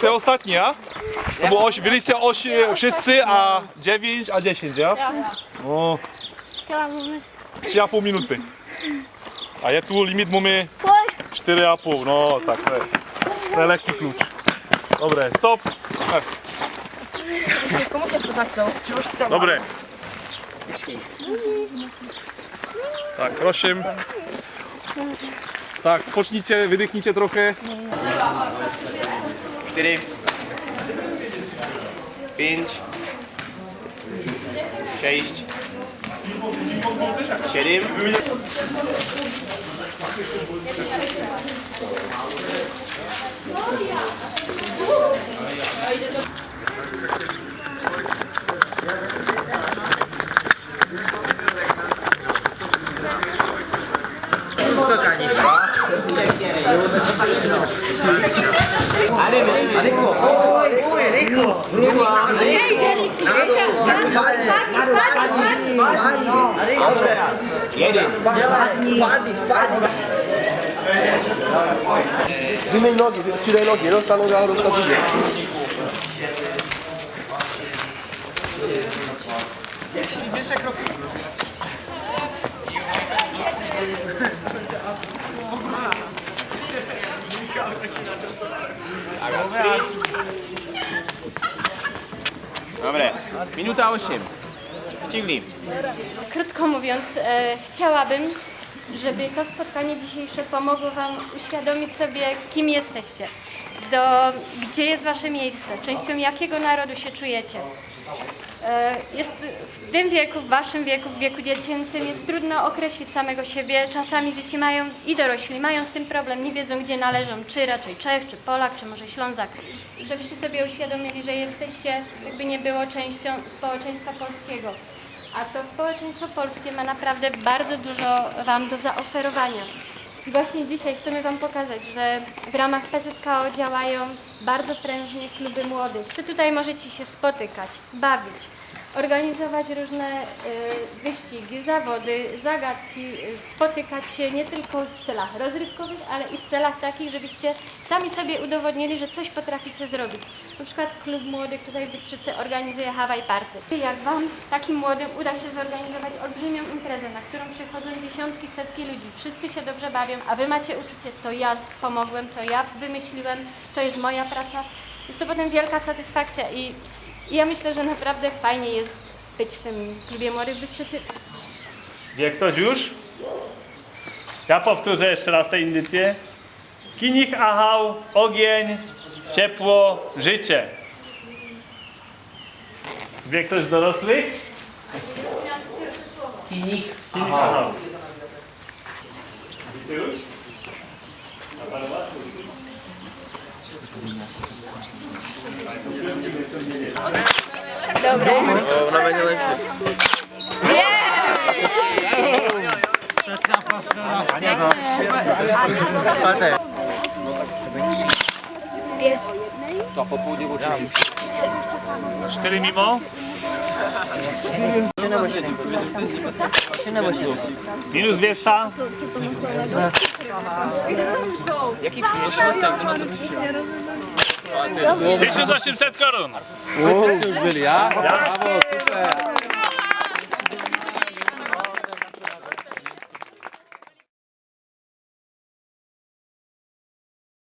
te ostatnie, ja? To było 8, byliście 8 wszyscy, a 9, a 10, ja? O, 3,5 minuty. A je tu limit mamy 4,5, no tak to jest. To lekki klucz. Dobre, stop. Tak. Komu się to zasnął? Dobre. Tak, prosím. Tak, spocznijcie, wydechnijcie trochę. 4, 5, 6, 7, 各干一杯。Ada ada ko. Oh, ada ko. Dua. Dime nogi, odčudaj nogi, jednostavno ga rozkazuje. Više kroki. Dobre, minuta osm. Stihli. Krótko mówiąc, e, chciałabym, żeby to spotkanie dzisiejsze pomogło Wam uświadomić sobie, kim jesteście, do, gdzie jest Wasze miejsce, częścią jakiego narodu się czujecie. E, Jest w tym wieku, w Waszym wieku, w wieku dziecięcym jest trudno określić samego siebie. Czasami dzieci mają i dorośli mają z tym problem, nie wiedzą gdzie należą, czy raczej Czech, czy Polak, czy może Ślązak. Żebyście sobie uświadomili, że jesteście, jakby nie było częścią społeczeństwa polskiego. A to społeczeństwo polskie ma naprawdę bardzo dużo Wam do zaoferowania. Właśnie dzisiaj chcemy Wam pokazać, że w ramach PZKO działają bardzo prężnie kluby młodych. Wy tutaj możecie się spotykać, bawić, organizować różne y, wyścigi, zawody, zagadki, y, spotykać się nie tylko w celach rozrywkowych, ale i w celach takich, żebyście sami sobie udowodnili, że coś potraficie zrobić. Na przykład klub młodych tutaj w Bystrzycy organizuje Hawaii Party. Jak Wam, takim młodym, uda się zorganizować olbrzymią imprezę, na którą przychodzą dziesiątki, setki ludzi, wszyscy się dobrze bawią, a Wy macie uczucie, to ja pomogłem, to ja wymyśliłem, to jest moja praca, jest to potem wielka satysfakcja i i ja myślę, że naprawdę fajnie jest być w tym klubie w Bystrzycy. Wie ktoś już? Ja powtórzę jeszcze raz tę indycję. Kinich ahał, ogień, ciepło, życie. Wie ktoś z dorosłych? Kinik ahał. Ty już? A pan was? Cztery mimo? Minus 200? Jaký prosím, to na to 1800 korun. Wszyscy już byli, ja? Brawo, super.